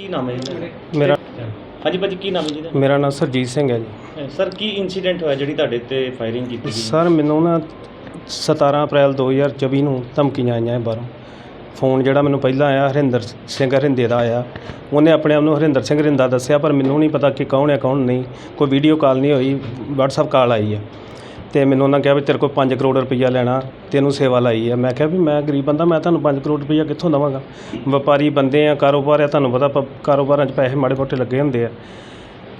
ਕੀ ਨਾਮ ਹੈ ਜੀ ਮੇਰਾ ਹਾਂਜੀ ਭਾਜੀ ਕੀ ਨਾਮ ਹੈ ਜੀ ਮੇਰਾ ਨਾਮ ਸਰਜੀਤ ਸਿੰਘ ਹੈ ਜੀ। ਦਾ ਸਰ ਕੀ ਇਨਸੀਡੈਂਟ ਹੋਇਆ ਜਿਹੜੀ ਤੁਹਾਡੇ ਤੇ ਫਾਇਰਿੰਗ ਕੀਤੀ ਗਈ? ਸਰ ਮੈਨੂੰ ਨਾ 17 ਅਪ੍ਰੈਲ 2024 ਨੂੰ ਧਮਕੀਆਂ ਆਈਆਂ ਹੈ ਬਾਹਰੋਂ। ਫੋਨ ਜਿਹੜਾ ਮੈਨੂੰ ਪਹਿਲਾਂ ਆਇਆ ਹਰਿੰਦਰ ਸਿੰਘ ਹਰਿੰਦੇ ਦਾ ਆਇਆ। ਉਹਨੇ ਆਪਣੇ ਆਪ ਨੂੰ ਹਰਿੰਦਰ ਸਿੰਘ ਹਰਿੰਦਾ ਦੱਸਿਆ ਪਰ ਮੈਨੂੰ ਨਹੀਂ ਪਤਾ ਕਿ ਕੌਣ ਹੈ ਕੌਣ ਨਹੀਂ। ਕੋਈ ਵੀਡੀਓ ਕਾਲ ਨਹੀਂ ਹੋਈ WhatsApp ਕਾਲ ਆਈ ਹੈ। ਅਤੇ ਮੈਨੂੰ ਉਹਨਾਂ ਕਿਹਾ ਵੀ ਤੇਰੇ ਕੋਲ ਪੰਜ ਕਰੋੜ ਰੁਪਈਆ ਲੈਣਾ ਤੈਨੂੰ ਸੇਵਾ ਲਾਈ ਹੈ ਮੈਂ ਕਿਹਾ ਵੀ ਮੈਂ ਗਰੀਬ ਬੰਦਾ, ਮੈਂ ਤੁਹਾਨੂੰ ਪੰਜ ਕਰੋੜ ਰੁਪਈਆ ਕਿੱਥੋਂ ਦੇਵਾਂਗਾ? ਵਪਾਰੀ ਬੰਦੇ ਆ, ਕਾਰੋਬਾਰ ਆ, ਤੁਹਾਨੂੰ ਪਤਾ ਪ- ਕਾਰੋਬਾਰਾਂ 'ਚ ਪੈਸੇ ਮਾੜੇ ਮੋਟੇ ਲੱਗੇ ਹੁੰਦੇ ਆ।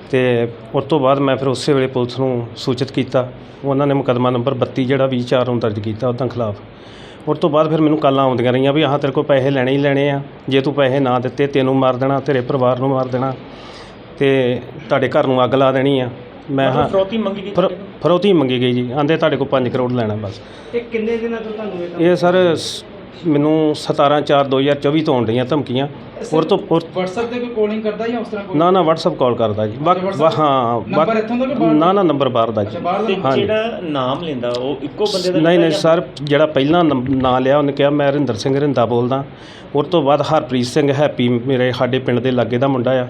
ਅਤੇ ਉਸ ਤੋਂ ਬਾਅਦ ਮੈਂ ਫਿਰ ਉਸੇ ਵੇਲੇ ਪੁਲਿਸ ਨੂੰ ਸੂਚਿਤ ਕੀਤਾ। ਉਹਨਾਂ ਨੇ ਮੁਕੱਦਮਾ ਨੰਬਰ 32 ਜਿਹੜਾ 24 ਨੂੰ ਦਰਜ ਕੀਤਾ ਉਹਦਾਂ ਖਿਲਾਫ। ਉਸ ਤੋਂ ਬਾਅਦ ਫਿਰ ਮੈਨੂੰ ਕਾਲਾਂ ਆਉਂਦੀਆਂ ਰਹੀਆਂ ਵੀ ਆਹ ਤੇਰੇ ਕੋਲ ਪੈਸੇ ਲੈਣੇ ਹੀ ਲੈਣੇ ਆ। ਜੇ ਤੂੰ ਪੈਸੇ ਨਾ ਦਿੱਤੇ, ਤੈਨੂੰ ਮਾਰ ਦੇਣਾ, ਤੇਰੇ ਪਰਿਵਾਰ ਨੂੰ ਮਾਰ ਦੇਣਾ ਅਤੇ ਤੁਹਾਡੇ ਘਰ ਨੂੰ ਅੱਗ ਲਾ ਦੇਣੀ ਆ। ਮੈਂ ਹਾਂ। ਫਰੋਤੀ ਮੰਗੀ ਗਈ ਫਰ- ਤੁਹਾਡੇ ਕੋਲ? ਫਰੌਤੀ ਮੰਗੀ ਗਈ ਜੀ ਆਂਦੇ ਤੁਹਾਡੇ ਕੋਲ 5 ਕਰੋੜ ਲੈਣਾ ਬਸ। ਇਹ ਕਿੰਨੇ ਦਿਨਾਂ ਤੋਂ ਤੁਹਾਨੂੰ ਇਹ ਇਹ ਸਰ ਸ- ਮੈਨੂੰ 17 4 2024 ਤੋਂ ਆਉਣ ਰਹੀਆਂ ਧਮਕੀਆਂ। ਔਰ ਤੋਂ ਔਰ WhatsApp ਤੇ ਕੋਈ ਕਾਲਿੰਗ ਕਰਦਾ ਜਾਂ ਉਸ ਤਰ੍ਹਾਂ ਕੋਈ? ਨਾ ਨਾ WhatsApp ਕਾਲ ਕਰਦਾ ਜੀ। ਬਾ- ਬਾ- ਹਾਂ ਬਾ- ਨੰਬਰ ਇੱਥੋਂ ਦਾ ਕਿ ਬਾਹਰ ਨਾ ਨਾ ਨੰਬਰ ਬਾਹਰ ਦਾ ਜੀ। ਅੱਛਾ ਬਾਹਰ ਤੇ ਦਾ। ਹਾਂਜੀ। ਜਿਹੜਾ ਨਾਮ ਲੈਂਦਾ ਉਹ ਇੱਕੋ ਬੰਦੇ ਦਾ ਨਹੀਂ ਲੈਂਦਾ ਨਹੀਂ ਜਾਂ- ਸਰ ਜਿਹੜਾ ਪਹਿਲਾਂ ਨੰਬ- ਨਾਂ ਲਿਆ ਉਹਨੇ ਕਿਹਾ ਮੈਂ ਹਰਿੰਦਰ ਸਿੰਘ ਹਰਿੰਦਾ ਬੋਲਦਾ। ਉਸ ਤੋਂ ਬਾਅਦ ਹਰਪ੍ਰੀਤ ਸਿੰਘ ਹੈਪੀ ਮੇਰੇ ਸਾਡੇ ਪਿੰਡ ਦੇ ਲਾਗੇ ਦਾ ਮੁੰਡਾ ਆ।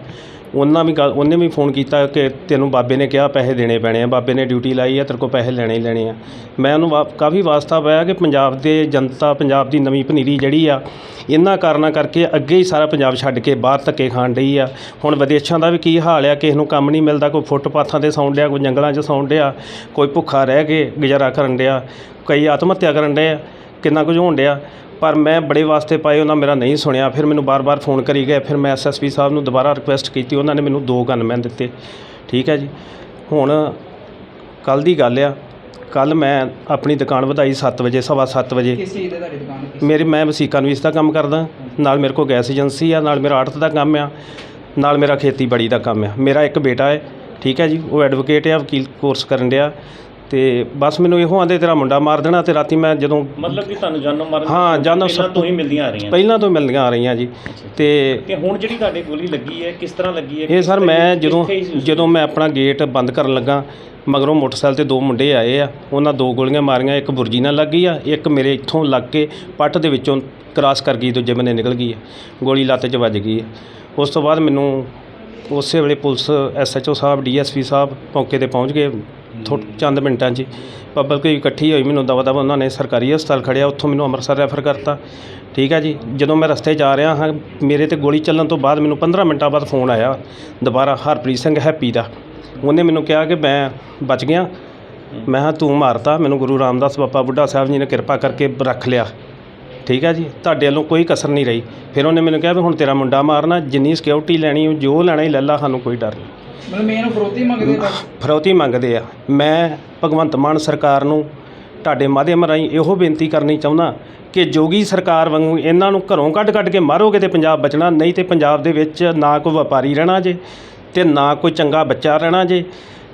ਉਹਨਾਂ ਵੀ ਗੱਲ ਉਹਨੇ ਵੀ ਫੋਨ ਕੀਤਾ ਕਿ ਤੈਨੂੰ ਬਾਬੇ ਨੇ ਕਿਹਾ ਪੈਸੇ ਦੇਣੇ ਪੈਣੇ ਆ, ਬਾਬੇ ਨੇ ਡਿਊਟੀ ਲਾਈ ਆ, ਤੇਰੇ ਕੋਲ ਪੈਸੇ ਲੈਣੇ ਹੀ ਲੈਣੇ ਆ। ਮੈਂ ਉਹਨੂੰ ਵਾ- ਕਾਫੀ ਵਾਸਤਾ ਪਾਇਆ ਕਿ ਪੰਜਾਬ ਦੇ ਜਨਤਾ, ਪੰਜਾਬ ਦੀ ਨਵੀਂ ਪਨੀਰੀ ਜਿਹੜੀ ਆ, ਇਹਨਾਂ ਕਾਰਨਾਂ ਕਰਕੇ ਅੱਗੇ ਹੀ ਸਾਰਾ ਪੰਜਾਬ ਛੱਡ ਕੇ ਬਾਹਰ ਧੱਕੇ ਖਾਣ ਡਈ ਆ। ਹੁਣ ਵਿਦੇਸ਼ਾਂ ਦਾ ਵੀ ਕੀ ਹਾਲ ਆ, ਕਿਸੇ ਨੂੰ ਕੰਮ ਨਹੀਂ ਮਿਲਦਾ, ਕੋਈ ਫੁੱਟਪਾਥਾਂ ਤੇ ਸੌਣ ਡਿਆ, ਕੋਈ ਜੰਗਲਾਂ 'ਚ ਸੌਣ ਡਿਆ, ਕੋਈ ਭੁੱਖਾ ਰਹਿ ਕੇ ਗੁਜ਼ਾਰਾ ਕਰਨ ਡਿਆ, ਕਈ ਆਤਮ ਹੱਤਿਆ ਕਰਨ ਡਏ ਆ, ਕਿੰਨਾ ਕੁਝ ਹੋਣ ਡਿਆ। ਪਰ ਮੈਂ ਬੜੇ ਵਾਸਤੇ ਪਾਏ ਉਹਨਾਂ ਮੇਰਾ ਨਹੀਂ ਸੁਣਿਆ। ਫਿਰ ਮੈਨੂੰ ਬਾਰ-ਬਾਰ ਫੋਨ ਕਰੀ ਗਏ। ਫਿਰ ਮੈਂ ਐਸਐਸਪੀ ਸਾਹਿਬ ਨੂੰ ਦੁਬਾਰਾ ਰਿਕੁਐਸਟ ਕੀਤੀ। ਉਹਨਾਂ ਨੇ ਮੈਨੂੰ ਦੋ ਗਨਮੈਨ ਦਿੱਤੇ। ਠੀਕ ਹੈ ਜੀ? ਹੁਣ ਕੱਲ ਦੀ ਗੱਲ ਆ। ਕੱਲ ਮੈਂ ਆਪਣੀ ਦੁਕਾਨ ਵਧਾਈ 7 ਵਜੇ ਸਵਾ ਸੱਤ ਵਜੇ। ਕਿਸ ਚੀਜ਼ ਦੀ ਤੁਹਾਡੀ ਦੁਕਾਨ? ਕਿਸ ਮੇਰੇ ਮੈਂ ਵਸੀਕਾ ਨਵੀਸ ਦਾ ਕੰਮ ਕਰਦਾ। ਨਾਲ ਮੇਰੇ ਕੋਲ ਗੈਸ ਏਜੰਸੀ ਆ ਨਾਲ ਮੇਰਾ ਆੜਤ ਦਾ ਕੰਮ ਆ ਨਾਲ ਮੇਰਾ ਖੇਤੀਬਾੜੀ ਦਾ ਕੰਮ ਆ। ਮੇਰਾ ਇੱਕ ਬੇਟਾ ਹੈ। ਠੀਕ ਹੈ ਜੀ? ਉਹ ਐਡਵੋਕੇਟ ਆ ਵਕੀਲ ਕੋਰਸ ਕਰਨ ਡਿਆ। ਤੇ ਬਸ ਮੈਨੂੰ ਇਹੋ ਆਂਦੇ ਤੇਰਾ ਮੁੰਡਾ ਮਾਰ ਦੇਣਾ ਤੇ ਰਾਤੀ ਮੈਂ ਜਦੋਂ ਮਤਲਬ ਕਿ ਤੁਹਾਨੂੰ ਜਾਨੋਂ ਮਾਰਨ ਹਾਂ, ਜਾਨੋਂ ਸਭ ਤੋਂ ਹੀ ਮਿਲਦੀਆਂ ਆ ਰਹੀਆਂ ਪਹਿਲਾਂ ਤੋਂ ਮਿਲਦੀਆਂ ਆ ਰਹੀਆਂ ਜੀ। ਤੇ ਤੇ ਹੁਣ ਜਿਹੜੀ ਤੁਹਾਡੇ ਗੋਲੀ ਲੱਗੀ ਹੈ ਕਿਸ ਤਰ੍ਹਾਂ ਲੱਗੀ ਹੈ? ਇਹ ਸਰ ਮੈਂ ਜਦੋਂ? ਜਦੋਂ ਮੈਂ ਆਪਣਾ ਗੇਟ ਬੰਦ ਕਰਨ ਲੱਗਾ ਮਗਰੋਂ ਮੋਟਰਸਾਈਕਲ ਤੇ ਦੋ ਮੁੰਡੇ ਆਏ ਆ। ਉਹਨਾਂ ਦੋ ਗੋਲੀਆਂ ਮਾਰੀਆਂ ਇੱਕ ਬੁਰਜੀ ਨਾਲ ਲੱਗ ਗਈ ਆ ਇੱਕ ਮੇਰੇ ਇੱਥੋਂ ਲੱਗ ਕੇ ਪੱਟ ਦੇ ਵਿੱਚੋਂ ਕ੍ਰਾਸ ਕਰ ਗਈ ਦੂਜੇ ਬੰਨੇ ਨਿਕਲ ਗਈ ਆ। ਗੋਲੀ ਲੱਤ 'ਚ ਵੱਜ ਗਈ ਆ। ਉਸ ਤੋਂ ਬਾਅਦ ਮੈਨੂੰ ਉਸੇ ਵੇਲੇ police SHO sahib DSP sahib ਮੌਕੇ ਤੇ ਪਹੁੰਚ ਗਏ। ਥੋ ਚੰਦ ਮਿੰਟਾਂ 'ਚ ਹੀ। ਪਬਲਿਕ ਇਕੱਠੀ ਹੋਈ ਮੈਨੂੰ ਦਵਾ ਦਵਾ ਉਹਨਾਂ ਨੇ ਸਰਕਾਰੀ ਹਸਪਤਾਲ ਖੜਿਆ ਉੱਥੋਂ ਮੈਨੂੰ ਅੰਮ੍ਰਿਤਸਰ ਰੈਫਰ ਕਰਤਾ। ਠੀਕ ਹੈ ਜੀ, ਜਦੋਂ ਮੈਂ ਰਸਤੇ 'ਚ ਆ ਰਿਹਾ ਹਾਂ, ਮੇਰੇ ਤੇ ਗੋਲੀ ਚੱਲਣ ਤੋਂ ਬਾਅਦ ਮੈਨੂੰ 15 ਮਿੰਟਾਂ ਬਾਅਦ ਫੋਨ ਆਇਆ, ਦੁਬਾਰਾ ਹਰਪ੍ਰੀਤ ਸਿੰਘ ਹੈਪੀ ਦਾ। ਉਹਨੇ ਮੈਨੂੰ ਕਿਹਾ ਕਿ ਮੈਂ ਬਚ ਗਿਆ। ਮੈਂ ਹਾਂ ਤੂੰ ਮਾਰਤਾ, ਮੈਨੂੰ ਗੁਰੂ ਰਾਮਦਾਸ ਬਾਬਾ ਬੁੱਢਾ ਸਾਹਿਬ ਜੀ ਨੇ ਕਿਰਪਾ ਕਰਕੇ ਰੱਖ ਲਿਆ। ਠੀਕ ਹੈ ਜੀ? ਤੁਹਾਡੇ ਵੱਲੋਂ ਕੋਈ ਕਸਰ ਨਹੀਂ ਰਹੀ। ਫਿਰ ਉਹਨੇ ਮੈਨੂੰ ਕਿਹਾ ਵੀ ਹੁਣ ਤੇਰਾ ਮੁੰਡਾ ਮਾਰਨਾ ਜਿੰਨੀ ਸਿਕਿਉਰਿਟੀ ਲੈਣੀ ਉਹ ਜੋ ਲੈਣਾ ਹੀ ਲੈ ਲਾ ਸਾਨੂੰ ਕੋਈ ਡਰ ਨਹੀਂ। ਮਤਲਬ ਮੇਨ ਫਰੋਤੀ ਮੰਗਦੇ ਬਸ ਫਰੌਤੀ ਮੰਗਦੇ ਆ। ਮੈਂ ਭਗਵੰਤ ਮਾਨ ਸਰਕਾਰ ਨੂੰ ਤੁਹਾਡੇ ਮਾਧਿਅਮ ਰਾਹੀਂ ਇਹੋ ਬੇਨਤੀ ਕਰਨੀ ਚਾਹੁੰਦਾ ਕਿ ਜੋਗੀ ਸਰਕਾਰ ਵਾਂਗੂ ਇਹਨਾਂ ਨੂੰ ਘਰੋਂ ਕੱਢ-ਕੱਢ ਕੇ ਮਾਰੋਗੇ ਤੇ ਪੰਜਾਬ ਬਚਣਾ ਨਹੀਂ ਤੇ ਪੰਜਾਬ ਦੇ ਵਿੱਚ ਨਾ ਕੋਈ ਵਪਾਰੀ ਰਹਿਣਾ ਜੇ ਤੇ ਨਾ ਕੋਈ ਚੰਗਾ ਬੱਚਾ ਰਹਿਣਾ ਜੇ।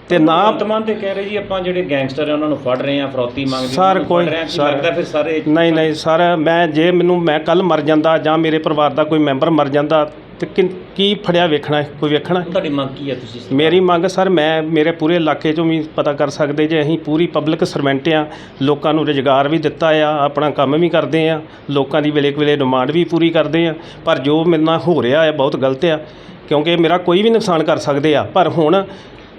ਤੇ ਨਾ ਵਰਤਮਾਨ ਤੇ ਕਹਿ ਰਹੇ ਜੀ ਆਪਾਂ ਜਿਹੜੇ ਗੈਂਗਸਟਰ ਆ ਉਹਨਾਂ ਨੂੰ ਫੜ ਰਹੇ ਆ ਫਰੋਤੀ ਮੰਗਦੇ ਸਰ, ਕੋਈ- ਆ, ਸਰ- ਲੱਗਦਾ ਫਿਰ ਸਾਰੇ ਨਹੀਂ ਨਹੀਂ ਸਰ ਮੈਂ ਜੇ ਮੈਨੂੰ ਮੈਂ ਕੱਲ ਮਰ ਜਾਂਦਾ ਜਾਂ ਮੇਰੇ ਪਰਿਵਾਰ ਦਾ ਕੋਈ ਮੈਂਬਰ ਮਰ ਜਾਂਦਾ ਤੇ ਕਿ- ਕੀ ਫੜਿਆ ਵੇਖਣਾ ਹੈ? ਕੋਈ ਵੇਖਣਾ ਹੈ? ਤੁਹਾਡੀ ਮੰਗ ਕੀ ਹੈ ਤੁਸੀਂ ਮੇਰੀ ਮੰਗ ਸਰ ਮੈਂ ਮੇਰੇ ਪੂਰੇ ਇਲਾਕੇ 'ਚੋਂ ਵੀ ਪਤਾ ਕਰ ਸਕਦੇ ਜੇ ਅਸੀਂ ਪੂਰੀ ਪਬਲਿਕ ਸਰਵੈਂਟ ਆ ਲੋਕਾਂ ਨੂੰ ਰੁਜ਼ਗਾਰ ਵੀ ਦਿੱਤਾ ਆ ਆਪਣਾ ਕੰਮ ਵੀ ਕਰਦੇ ਆ ਲੋਕਾਂ ਦੀ ਵੇਲੇ ਵੇਲੇ ਡਿਮਾਂਡ ਵੀ ਪੂਰੀ ਕਰਦੇ ਆ ਪਰ ਜੋ ਮੇਰੇ ਨਾਲ ਹੋ ਰਿਹਾ ਹੈ ਬਹੁਤ ਗਲਤ ਆ ਕਿਉਂਕਿ ਮੇਰਾ ਕੋਈ ਵੀ ਨੁਕਸਾਨ ਕਰ ਸਕਦੇ ਆ ਪਰ ਹੁਣ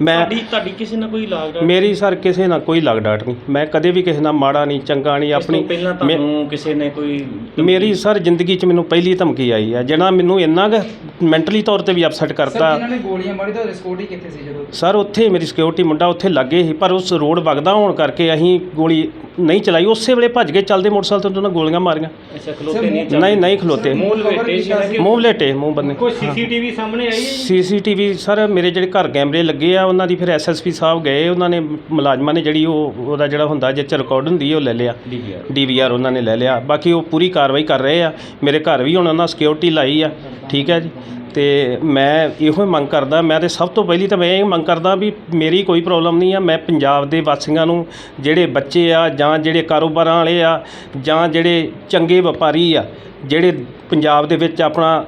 ਮੈਂ ਤੁਹਾਡੀ ਤੁਹਾਡੀ ਕਿਸੇ ਨਾਲ ਕੋਈ ਲਾਗ ਡਾਟ ਮੇਰੀ ਸਰ ਕਿਸੇ ਨਾਲ ਕੋਈ ਲੱਗ ਡਾਟ ਨਹੀਂ। ਮੈਂ ਕਦੇ ਵੀ ਕਿਸੇ ਨਾਲ ਮਾੜਾ ਨਹੀਂ ਚੰਗਾ ਨਹੀਂ ਇਸ ਤੋਂ ਆਪਣੀ ਪਹਿਲਾਂ ਮੇ- ਤੁਹਾਨੂੰ ਕਿਸੇ ਨੇ ਕੋਈ ਮੇਰੀ ਸਰ ਜ਼ਿੰਦਗੀ 'ਚ ਮੈਨੂੰ ਪਹਿਲੀ ਧਮਕੀ ਆਈ ਆ ਜਿਹੜਾ ਮੈਨੂੰ ਇੰਨਾ ਕੁ ਮੈਂਟਲੀ ਤੌਰ ਤੇ ਵੀ ਅਪਸੈਟ ਸਰ ਕਰਤਾ। ਜਿਨ੍ਹਾਂ ਨੇ ਗੋਲੀਆਂ ਮਾਰੀ ਤਾਂ ਸਿਕਿਉਰਿਟੀ ਕਿੱਥੇ ਸੀ ਜਦੋਂ? ਸਰ ਉੱਥੇ ਮੇਰੀ ਸਿਕਿਉਰਿਟੀ ਮੁੰਡਾ ਉੱਥੇ ਲੱਗੇ ਸੀ ਪਰ ਉਸ ਰੋਡ ਵਗਦਾ ਹੋਣ ਕਰਕੇ ਅਸੀਂ ਗੋਲੀ ਨਹੀਂ ਚਲਾਈ ਉਸੇ ਵੇਲੇ ਭੱਜ ਕੇ ਚੱਲਦੇ ਮੋਟਰਸਾਈਕਲ ਤੋਂ ਉਹਨਾਂ ਗੋਲੀਆਂ ਮਾਰੀਆਂ। ਅੱਛਾ ਖਲੋਤੇ ਨਹੀਂ ਨਹੀਂ ਨਹੀਂ ਖਲੋਤੇ। ਸੀ ਕਿ ਮੂੰਹ ਲੇਟੇ ਮੂੰਹ ਬੰਨੇ। ਕੋਈ ਸੀਸੀਟੀਵੀ ਸਾਹਮਣੇ ਆਈ ਹੈ ਜੀ? ਸੀਸੀਟੀਵੀ ਸਰ ਮੇਰੇ ਜਿਹੜੇ ਘਰ ਕੈਮਰੇ ਲੱਗੇ ਆ ਉਹਨਾਂ ਦੀ ਫਿਰ ਐਸਐਸਪੀ ਸਾਹਿਬ ਗਏ ਉਹਨਾਂ ਨੇ ਮੁਲਾਜ਼ਮਾਂ ਨੇ ਜਿਹੜੀ ਉਹ ਉਹਦਾ ਜਿਹੜਾ ਹੁੰਦਾ ਜਿਹ ਚ ਰਿਕਾਰਡ ਹੁੰਦੀ ਹੈ ਉਹ ਲੈ ਲਿਆ। DVR ਡੀਵੀਆਰ ਉਹਨਾਂ ਨੇ ਲੈ ਲਿਆ। ਬਾਕੀ ਉਹ ਪੂਰੀ ਕਾਰਵਾਈ ਕਰ ਰਹੇ ਆ। ਮੇਰੇ ਘਰ ਵੀ ਹੁਣ ਉਹਨਾਂ ਸਿਕਿਉਰਿਟੀ ਲਾਈ ਆ। ਠੀਕ ਹੈ ਜੀ। ਤੇ ਮੈਂ ਇਹੋ ਹੀ ਮੰਗ ਕਰਦਾ, ਮੈਂ ਤਾਂ ਸਭ ਤੋਂ ਪਹਿਲੀ ਤਾਂ ਮੈਂ ਇਹ ਮੰਗ ਕਰਦਾ ਵੀ ਮੇਰੀ ਕੋਈ ਪ੍ਰੋਬਲਮ ਨਹੀਂ ਆ, ਮੈਂ ਪੰਜਾਬ ਦੇ ਵਾਸੀਆਂ ਨੂੰ, ਜਿਹੜੇ ਬੱਚੇ ਆ ਜਾਂ ਜਿਹੜੇ ਕਾਰੋਬਾਰਾਂ ਵਾਲੇ ਆ ਜਾਂ ਜਿਹੜੇ ਚੰਗੇ ਵਪਾਰੀ ਆ, ਜਿਹੜੇ ਪੰਜਾਬ ਦੇ ਵਿੱਚ ਆਪਣਾ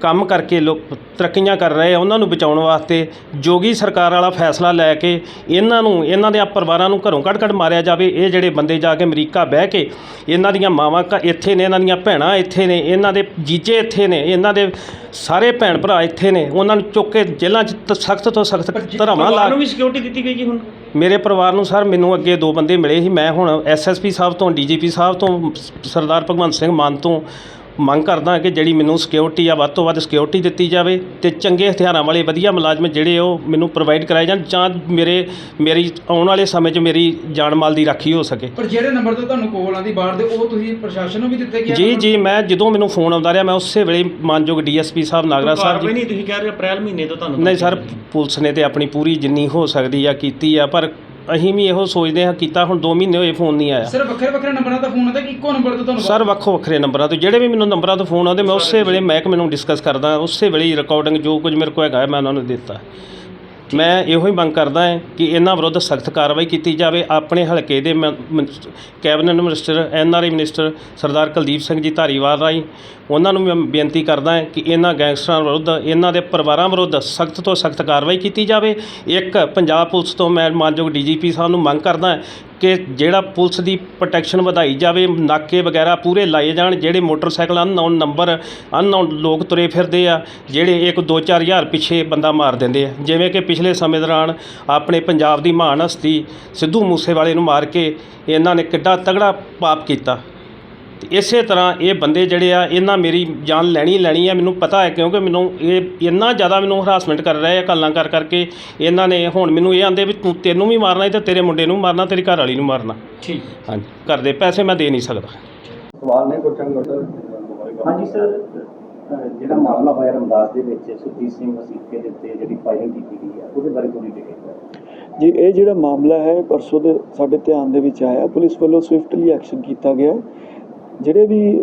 ਕੰਮ ਕਰਕੇ ਲੋਕ ਤਰੱਕੀਆਂ ਕਰ ਰਹੇ ਆ ਉਹਨਾਂ ਨੂੰ ਬਚਾਉਣ ਵਾਸਤੇ ਜੋਗੀ ਸਰਕਾਰ ਵਾਲਾ ਫੈਸਲਾ ਲੈ ਕੇ ਇਹਨਾਂ ਨੂੰ ਇਹਨਾਂ ਦੇ ਪਰਿਵਾਰਾਂ ਨੂੰ ਘਰੋਂ ਕੱਢ ਕੱਢ ਮਾਰਿਆ ਜਾਵੇ। ਇਹ ਜਿਹੜੇ ਬੰਦੇ ਜਾ ਕੇ ਅਮਰੀਕਾ ਬਹਿ ਕੇ ਇਹਨਾਂ ਦੀਆਂ ਮਾਵਾਂ ਇੱਥੇ ਨੇ ਇਹਨਾਂ ਦੀਆਂ ਭੈਣਾਂ ਇੱਥੇ ਨੇ ਇਹਨਾਂ ਦੇ ਜੀਜੇ ਇੱਥੇ ਨੇ ਇਹਨਾਂ ਦੇ ਸਾਰੇ ਭੈਣ ਭਰਾ ਇੱਥੇ ਨੇ ਉਹਨਾਂ ਨੂੰ ਚੁੱਕ ਕੇ ਜੇਲ੍ਹਾਂ 'ਚ ਸਖਤ ਤੋਂ ਸਖਤ ਧਰਾਵਾਂ ਲਾ ਨੂੰ ਵੀ ਸਿਕਿਉਰਿਟੀ ਦਿੱਤੀ ਗਈ ਜੀ ਹੁਣ? ਮੇਰੇ ਪਰਿਵਾਰ ਨੂੰ ਸਰ ਮੈਨੂੰ ਅੱਗੇ ਦੋ ਬੰਦੇ ਮਿਲੇ ਸੀ। ਮੈਂ ਹੁਣ ਐਸਐਸਪੀ ਸਾਹਿਬ ਤੋਂ ਡੀਜੀਪੀ ਸਾਹਿਬ ਤੋਂ ਸਰਦਾਰ ਭਗਵੰਤ ਸਿੰਘ ਮਾਨ ਤੋਂ ਮੰਗ ਕਰਦਾ ਕਿ ਜਿਹੜੀ ਮੈਨੂੰ ਸਿਕਿਉਰਿਟੀ ਆ ਵੱਧ ਤੋਂ ਵੱਧ ਸਿਕਿਉਰਿਟੀ ਦਿੱਤੀ ਜਾਵੇ ਤੇ ਚੰਗੇ ਹਥਿਆਰਾਂ ਵਾਲੇ ਵਧੀਆ ਮੁਲਾਜ਼ਮ ਜਿਹੜੇ ਉਹ ਮੈਨੂੰ ਪ੍ਰੋਵਾਈਡ ਕਰਾਏ ਜਾਣ ਜਾਂ ਮੇਰੇ ਮੇਰੀ ਆਉਣ ਵਾਲੇ ਸਮੇਂ 'ਚ ਮੇਰੀ ਜਾਨ ਮਾਲ ਦੀ ਰਾਖੀ ਹੋ ਸਕੇ। ਪਰ ਜਿਹੜੇ ਨੰਬਰ ਤੋਂ ਤੁਹਾਨੂੰ ਕੋਲ ਆਂਦੀ ਬਾਹਰ ਦੇ ਉਹ ਤੁਸੀਂ ਪ੍ਰਸ਼ਾਸਨ ਨੂੰ ਵੀ ਦਿੱਤੇ ਗਿਆ ਜੀ ਜੀ ਮੈਂ ਜਦੋਂ ਮੈਨੂੰ ਫੋਨ ਆਉਂਦਾ ਰਿਹਾ ਮੈਂ ਉਸੇ ਵੇਲੇ ਮਾਨਯੋਗ ਡੀਐਸਪੀ ਸਾਹਿਬ ਨਾਗਰਾ ਸਾਹਿਬ ਜੀ ਨਹੀਂ ਤੁਸੀਂ ਕਹਿ ਰਹੇ ਅਪ੍ਰੈਲ ਮਹੀਨੇ ਤੋਂ ਤੁਹਾਨੂੰ ਨਹੀਂ ਸਰ ਪੁਲਿਸ ਨੇ ਤੇ ਆਪਣੀ ਪੂਰੀ ਜਿੰਨੀ ਹੋ ਸਕਦੀ ਆ ਕੀਤੀ ਆ ਪਰ ਅਸੀਂ ਵੀ ਇਹੋ ਸੋਚਦੇ ਹਾਂ ਕੀਤਾ ਹੁਣ 2 ਮਹੀਨੇ ਹੋਏ ਫੋਨ ਨਹੀਂ ਆਇਆ। ਸਿਰਫ ਵੱਖਰੇ ਵੱਖਰੇ ਨੰਬਰਾਂ ਦਾ ਫੋਨ ਆਉਂਦਾ ਕਿ ਇੱਕੋ ਨੰਬਰ ਤੋਂ ਤੁਹਾਨੂੰ ਸਰ ਵੱਖੋ ਵੱਖਰੇ ਨੰਬਰਾਂ ਤੋਂ। ਜਿਹੜੇ ਵੀ ਮੈਨੂੰ ਨੰਬਰਾਂ ਤੋਂ ਫੋਨ ਆਉਂਦੇ ਮੈਂ ਉਸੇ ਵੇਲੇ ਮਹਿਕਮੇ ਨੂੰ ਡਿਸਕਸ ਕਰਦਾ ਉਸੇ ਵੇਲੇ ਰਿਕਾਰਡਿੰਗ ਜੋ ਕੁਝ ਮੇਰੇ ਕੋਲ ਹੈਗਾ ਮੈਂ ਉਹਨਾਂ ਨੂੰ ਦਿੱਤਾ। ਮੈਂ ਇਹੋ ਹੀ ਮੰਗ ਕਰਦਾ ਹਾਂ ਕਿ ਇਹਨਾਂ ਵਿਰੁੱਧ ਸਖਤ ਕਾਰਵਾਈ ਕੀਤੀ ਜਾਵੇ। ਆਪਣੇ ਹਲਕੇ ਦੇ ਮ- ਮਨ- cabinet or NRI minister Sardar Kuldeep Singh ji Dhariwal ਰਾਹੀਂ ਉਹਨਾਂ ਨੂੰ ਮੈਂ ਬੇਨਤੀ ਕਰਦਾ ਹਾਂ ਕਿ ਇਹਨਾਂ ਗੈਂਗਸਟਰਾਂ ਵਿਰੁੱਧ, ਇਹਨਾਂ ਦੇ ਪਰਿਵਾਰਾਂ ਵਿਰੁੱਧ ਸਖਤ ਤੋਂ ਸਖਤ ਕਾਰਵਾਈ ਕੀਤੀ ਜਾਵੇ। ਇੱਕ ਪੰਜਾਬ ਪੁਲਿਸ ਤੋਂ ਮੈਂ ਮਾਨਯੋਗ ਡੀਜੀਪੀ ਸਾਹਿਬ ਨੂੰ ਮੰਗ ਕਰਦਾ ਕਿ ਜਿਹੜਾ ਪੁਲਿਸ ਦੀ ਪ੍ਰੋਟੈਕਸ਼ਨ ਵਧਾਈ ਜਾਵੇ, ਨਾਕੇ ਵਗੈਰਾ ਪੂਰੇ ਲਾਏ ਜਾਣ, ਜਿਹੜੇ ਮੋਟਰਸਾਈਕਲ ਅਨਨੋਨ ਨੰਬਰ, ਅਨਨੋਨ ਲੋਕ ਤੁਰੇ ਫਿਰਦੇ ਆ, ਜਿਹੜੇ ਇੱਕ 2-4 ਹਜ਼ਾਰ ਪਿੱਛੇ ਬੰਦਾ ਮਾਰ ਦਿੰਦੇ ਆ। ਜਿਵੇਂ ਕਿ ਪਿਛਲੇ ਸਮੇਂ ਦੌਰਾਨ ਆਪਣੇ ਪੰਜਾਬ ਦੀ ਮਹਾਨ ਹਸਤੀ ਸਿੱਧੂ ਮੂਸੇਵਾਲੇ ਨੂੰ ਮਾਰ ਕੇ ਇਹਨਾਂ ਨੇ ਕਿੱਡਾ ਤਗੜਾ ਪਾਪ ਕੀਤਾ। ਤੇ ਇਸੇ ਤਰ੍ਹਾਂ ਇਹ ਬੰਦੇ ਜਿਹੜੇ ਆ ਇਹਨਾਂ ਮੇਰੀ ਜਾਨ ਲੈਣੀ ਲੈਣੀ ਆ ਮੈਨੂੰ ਪਤਾ ਹੈ ਕਿਉਂਕਿ ਮੈਨੂੰ ਇਹ ਇੰਨਾ ਜ਼ਿਆਦਾ ਮੈਨੂੰ ਹਰਾਸਮੈਂਟ ਕਰ ਰਹੇ ਆ ਗੱਲਾਂ ਕਰ ਕਰਕੇ। ਇਹਨਾਂ ਨੇ ਹੁਣ ਮੈਨੂੰ ਇਹ ਆਂਦੇ ਵੀ ਤੂੰ ਤੈਨੂੰ ਵੀ ਮਾਰਨਾ ਹੈ ਤੇ ਤੇਰੇ ਮੁੰਡੇ ਨੂੰ ਮਾਰਨਾ ਤੇਰੀ ਘਰ ਵਾਲੀ ਨੂੰ ਮਾਰਨਾ। ਠੀਕ। ਹਾਂਜੀ ਘਰ ਦੇ ਪੈਸੇ ਮੈਂ ਦੇ ਨਹੀਂ ਸਕਦਾ। ਸਵਾਲ ਨੇ ਪੁੱਛਣ ਦਾ ਹਾਂਜੀ ਸਰ। ਜਿਹੜਾ ਮਾਮਲਾ ਹੋਇਆ ਰਮਦਾਸ ਦੇ ਵਿੱਚ ਸੁਰਜੀਤ ਸਿੰਘ ਵਸੀਕੇ ਦੇ ਉੱਤੇ ਜਿਹੜੀ ਫਾਇਰਿੰਗ ਕੀਤੀ ਗਈ ਹੈ ਉਹਦੇ ਬਾਰੇ ਥੋੜੀ ਡਿਟੇਲ ਜੀ ਇਹ ਜਿਹੜਾ ਮਾਮਲਾ ਹੈ ਪਰਸੋਂ ਦੇ ਸਾਡੇ ਧਿਆਨ ਦੇ ਵਿੱਚ ਆਇਆ ਪੁਲਿਸ ਵੱਲੋਂ ਸਵਿਫਟਲੀ ਐਕਸ਼ਨ ਕੀਤਾ ਗਿਆ। ਜਿਹੜੇ ਵੀ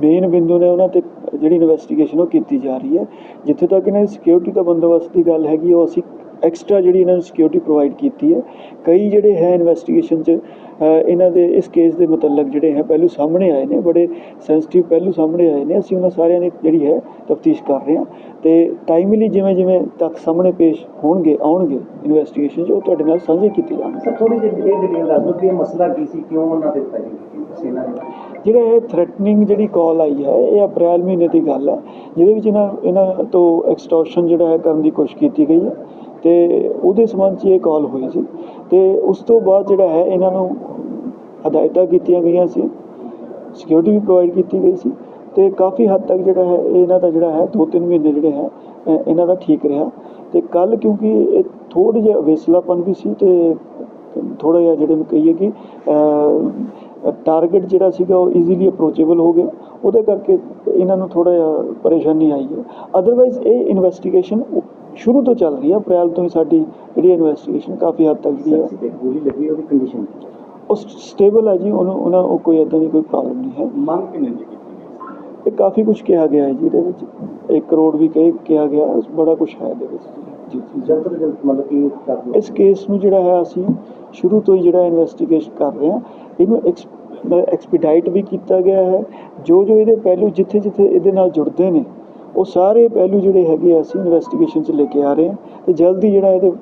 ਮੇਨ ਬਿੰਦੂ ਨੇ ਉਹਨਾਂ ਤੇ ਜਿਹੜੀ ਇਨਵੈਸਟੀਗੇਸ਼ਨ ਉਹ ਕੀਤੀ ਜਾ ਰਹੀ ਹੈ। ਜਿੱਥੇ ਤੱਕ ਇਹਨਾਂ ਦੀ ਸਿਕਿਉਰਿਟੀ ਦਾ ਬੰਦੋਬਸਤ ਦੀ ਗੱਲ ਹੈਗੀ, ਉਹ ਅਸੀਂ ਐਕਸਟਰਾ ਜਿਹੜੀ ਇਹਨਾਂ ਨੂੰ ਸਿਕਿਉਰਿਟੀ ਪ੍ਰੋਵਾਈਡ ਕੀਤੀ ਹੈ। ਕਈ ਜਿਹੜੇ ਹੈ ਇਨਵੈਸਟੀਗੇਸ਼ਨ 'ਚ ਇਹਨਾਂ ਦੇ ਇਸ ਕੇਸ ਦੇ ਮੁਤਲਕ ਜਿਹੜੇ ਹੈ, ਪਹਿਲੂ ਸਾਹਮਣੇ ਆਏ ਨੇ, ਬੜੇ ਸੈਂਸਿਟਿਵ ਪਹਿਲੂ ਸਾਹਮਣੇ ਆਏ ਨੇ। ਅਸੀਂ ਉਹਨਾਂ ਸਾਰਿਆਂ ਦੀ ਜਿਹੜੀ ਹੈ, ਤਫਤੀਸ਼ ਕਰ ਰਹੇ ਹਾਂ। ਤੇ ਟਾਈਮਲੀ ਜਿਵੇਂ ਜਿਵੇਂ ਤੱਕ ਸਾਹਮਣੇ ਪੇਸ਼ ਹੋਣਗੇ, ਆਉਣਗੇ ਇਨਵੈਸਟੀਗੇਸ਼ਨ 'ਚ, ਉਹ ਤੁਹਾਡੇ ਨਾਲ ਸਾਂਝੇ ਕੀਤੇ ਜਾਣਗੇ। ਸਰ ਥੋੜੀ ਜਿਹੀ ਡਿਟੇਲ ਦੱਸ ਦਿਓ ਕਿ ਮਸਲਾ ਕੀ ਸੀ? ਕਿਉਂ ਉਹਨਾਂ ਦੇ ਫਾਇਰਿੰਗ ਕੀਤੀ ਤੁਸੀਂ ਇਹਨਾਂ ਨੇ ਜਿਹੜਾ ਇਹ ਥ੍ਰੈਟਨਿੰਗ ਜਿਹੜੀ ਕਾਲ ਆਈ ਹੈ, ਇਹ ਅਪ੍ਰੈਲ ਮਹੀਨੇ ਦੀ ਗੱਲ ਹੈ, ਜਿਹਦੇ ਵਿੱਚ ਇਹਨਾਂ ਇਹਨਾਂ ਤੋਂ ਐਕਸਟੋਰਸ਼ਨ ਜਿਹੜਾ ਹੈ ਕਰਨ ਦੀ ਕੋਸ਼ਿਸ਼ ਕੀਤੀ ਗਈ ਹੈ ਤੇ ਉਹਦੇ ਸੰਬੰਧ 'ਚ ਇਹ ਕਾਲ ਹੋਈ ਸੀ ਤੇ ਉਸ ਤੋਂ ਬਾਅਦ ਜਿਹੜਾ ਹੈ ਇਹਨਾਂ ਨੂੰ ਹਦਾਇਤਾਂ ਕੀਤੀਆਂ ਗਈਆਂ ਸੀ ਸਿਕਿਉਰਿਟੀ ਵੀ ਪ੍ਰੋਵਾਈਡ ਕੀਤੀ ਗਈ ਸੀ ਤੇ ਕਾਫੀ ਹੱਦ ਤੱਕ ਜਿਹੜਾ ਹੈ ਇਹ ਇਹਨਾਂ ਦਾ ਜਿਹੜਾ ਹੈ 2-3 ਮਹੀਨੇ ਜਿਹੜੇ ਹੈ ਇਹਨਾਂ ਦਾ ਠੀਕ ਰਿਹਾ ਤੇ ਕੱਲ ਕਿਉਂਕਿ ਇਹ ਥੋੜ੍ਹਾ ਜਿਹਾ ਵੇਸਲਾਪਨ ਵੀ ਸੀ ਤੇ ਥੋੜਾ ਜਿਹਾ ਜਿਹੜੇ ਨੂੰ ਕਹੀਏ ਕਿ ਟਾਰਗੇਟ ਜਿਹੜਾ ਸੀਗਾ ਉਹ ਈਜ਼ੀਲੀ ਅਪਰੋਚੇਬਲ ਹੋ ਗਿਆ। ਉਹਦੇ ਕਰਕੇ ਇਹਨਾਂ ਨੂੰ ਥੋੜਾ ਜਿਹਾ ਪਰੇਸ਼ਾਨੀ ਆਈ ਹੈ। ਅਦਰਵਾਈਜ਼ ਇਹ ਇਨਵੈਸਟੀਗੇਸ਼ਨ ਸ਼ੁਰੂ ਤੋਂ ਚੱਲ ਰਹੀ ਹੈ। ਅਪ੍ਰੈਲ ਤੋਂ ਹੀ ਸਾਡੀ ਜਿਹੜੀ ਇਨਵੈਸਟੀਗੇਸ਼ਨ ਕਾਫੀ ਹੱਦ ਤੱਕ ਜਿਹੜੀ ਹੈ ਤੇ ਗੋਲੀ ਲੱਗੀ ਉਹਦੀ ਕੰਡੀਸ਼ਨ ਉਹ ਸਟੇਬਲ ਹੈ ਜੀ। ਉਹਨੂੰ ਉਹਨਾਂ ਕੋਈ ਇਦਾਂ ਦੀ ਕੋਈ ਪ੍ਰੋਬਲਮ ਨਹੀਂ ਹੈ। ਮੰਗ ਕਿੰਨੇ ਦੀ ਕੀਤੀ ਗਈ ਇਹ ਕਾਫੀ ਕੁਝ ਕਿਹਾ ਗਿਆ ਹੈ ਜੀ ਇਹਦੇ ਵਿੱਚ। 1 ਕਰੋੜ ਵੀ ਕਹੇ ਕਿਹਾ ਗਿਆ ਬੜਾ ਕੁਝ ਹੈ ਇਹਦੇ ਵਿੱਚ। ਜੀ ਜੀ ਜਲਦ ਤੋਂ ਜਲਦ ਮਤਲਬ ਕਿ ਕਰ ਦਿਓ ਇਸ ਕੇਸ ਨੂੰ ਜਿਹੜਾ ਹੈ ਅਸੀਂ ਸ਼ੁਰੂ ਤੋਂ ਹੀ ਜਿਹੜਾ ਇਨਵੈਸਟੀਗੇਸ਼ਨ ਕਰ ਰਹੇ ਹਾਂ। ਇਹਨੂੰ ਐਕਸਪੀਡਾਈਟ ਵੀ ਕੀਤਾ ਗਿਆ ਹੈ। ਜੋ ਜੋ ਇਹਦੇ ਪਹਿਲੂ ਜਿੱਥੇ ਜਿੱਥੇ ਇਹਦੇ ਨਾਲ ਜੁੜਦੇ ਨੇ ਉਹ ਸਾਰੇ ਪਹਿਲੂ ਜਿਹੜੇ ਹੈਗੇ ਆ ਅਸੀਂ ਇਨਵੈਸਟੀਗੇਸ਼ਨ 'ਚ ਲੈ ਕੇ ਆ ਰਹੇ ਹਾਂ। ਤੇ ਜਲਦੀ ਜਿਹੜਾ ਇਹਦੇ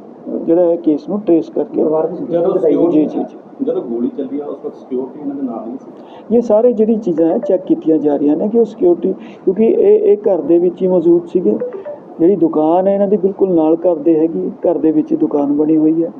ਜਿਹੜਾ ਹੈ ਕੇਸ ਨੂੰ ਟ੍ਰੇਸ ਕਰਕੇ ਜਦੋਂ ਜੀ ਜੀ ਜੀ। ਜਦੋਂ ਗੋਲੀ ਚੱਲਦੀ ਆ ਉਸ ਵਕਤ ਸਿਕਿਉਰਿਟੀ ਇਹਨਾਂ ਦੇ ਨਾਲ ਨਹੀਂ ਸੀ। ਇਹ ਸਾਰੇ ਜਿਹੜੀ ਚੀਜ਼ਾਂ ਹੈ ਚੈੱਕ ਕੀਤੀਆਂ ਜਾ ਰਹੀਆਂ ਨੇ ਕਿ ਉਹ ਸਿਕਿਉਰਿਟੀ ਕਿਉਂਕਿ ਇਹ ਇਹ ਘਰ ਦੇ ਵਿੱਚ ਹੀ ਮੌਜੂਦ ਸੀਗੇ। ਜਿਹੜੀ ਦੁਕਾਨ ਹੈ ਇਹਨਾਂ ਦੀ ਬਿਲਕੁਲ ਨਾਲ ਘਰ ਦੇ ਹੈਗੀ ਘਰ ਦੇ ਵਿੱਚ ਦੁਕਾਨ ਬਣੀ ਹੋਈ ਹੈ।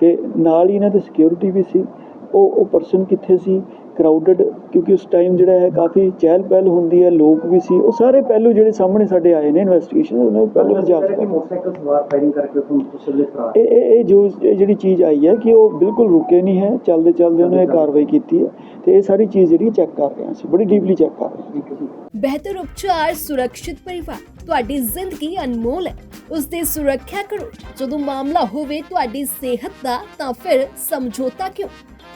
ਤੇ ਨਾਲ ਹੀ ਇਹਨਾਂ ਦੀ ਸਿਕਿਉਰਿਟੀ ਵੀ ਸੀ। ਉਹ ਉਹ ਪਰਸਨ ਕਿੱਥੇ ਸੀ? ਕਰਾਊਡਡ ਕਿਉਂਕਿ ਉਸ ਟਾਈਮ ਜਿਹੜਾ ਹੈ ਕਾਫੀ ਚਹਿਲ ਪਹਿਲ ਹੁੰਦੀ ਹੈ ਲੋਕ ਵੀ ਸੀ। ਉਹ ਸਾਰੇ ਪਹਿਲੂ ਜਿਹੜੇ ਸਾਹਮਣੇ ਸਾਡੇ ਆਏ ਨੇ ਇਨਵੈਸਟੀਗੇਸ਼ਨ ਉਹਨਾਂ ਨੂੰ ਪਹਿਲੂ ਜਾ ਕਿ ਮੋਟਰਸਾਈਕਲ ਸਵਾਰ ਫਾਇਰਿੰਗ ਕਰਕੇ ਤੁਸਲੇ ਫਰਾਰ ਇਹ ਇਹ ਇਹ ਜੋ ਜਿਹੜੀ ਚੀਜ਼ ਆਈ ਹੈ ਕਿ ਉਹ ਬਿਲਕੁਲ ਰੁਕੇ ਨਹੀਂ ਹੈ। ਚੱਲਦੇ ਚੱਲਦੇ ਉਹਨੇ ਇਹ ਕਾਰਵਾਈ ਕੀਤੀ ਹੈ ਤੇ ਇਹ ਸਾਰੀ ਚੀਜ਼ ਜਿਹੜੀ ਚੈੱਕ ਕਰ ਰਹੇ ਹਾਂ ਅਸੀਂ ਬੜੀ ਡੀਪਲੀ ਚੈੱਕ ਕਰ ਰਹੇ ਹਾਂ। ਬਿਹਤਰ ਉਪਚਾਰ ਸੁਰੱਖਿਅਤ ਪਰਿਵਾਰ ਤੁਹਾਡੀ ਜ਼ਿੰਦਗੀ ਅਨਮੋਲ ਹੈ। ਉਸ ਦੀ ਸੁਰੱਖਿਆ ਕਰੋ। ਜਦੋਂ ਮਾਮਲਾ ਹੋਵੇ ਤੁਹਾਡੀ ਸਿਹਤ ਦਾ ਤਾਂ ਫਿਰ ਸਮਝੌਤਾ ਕਿਉਂ?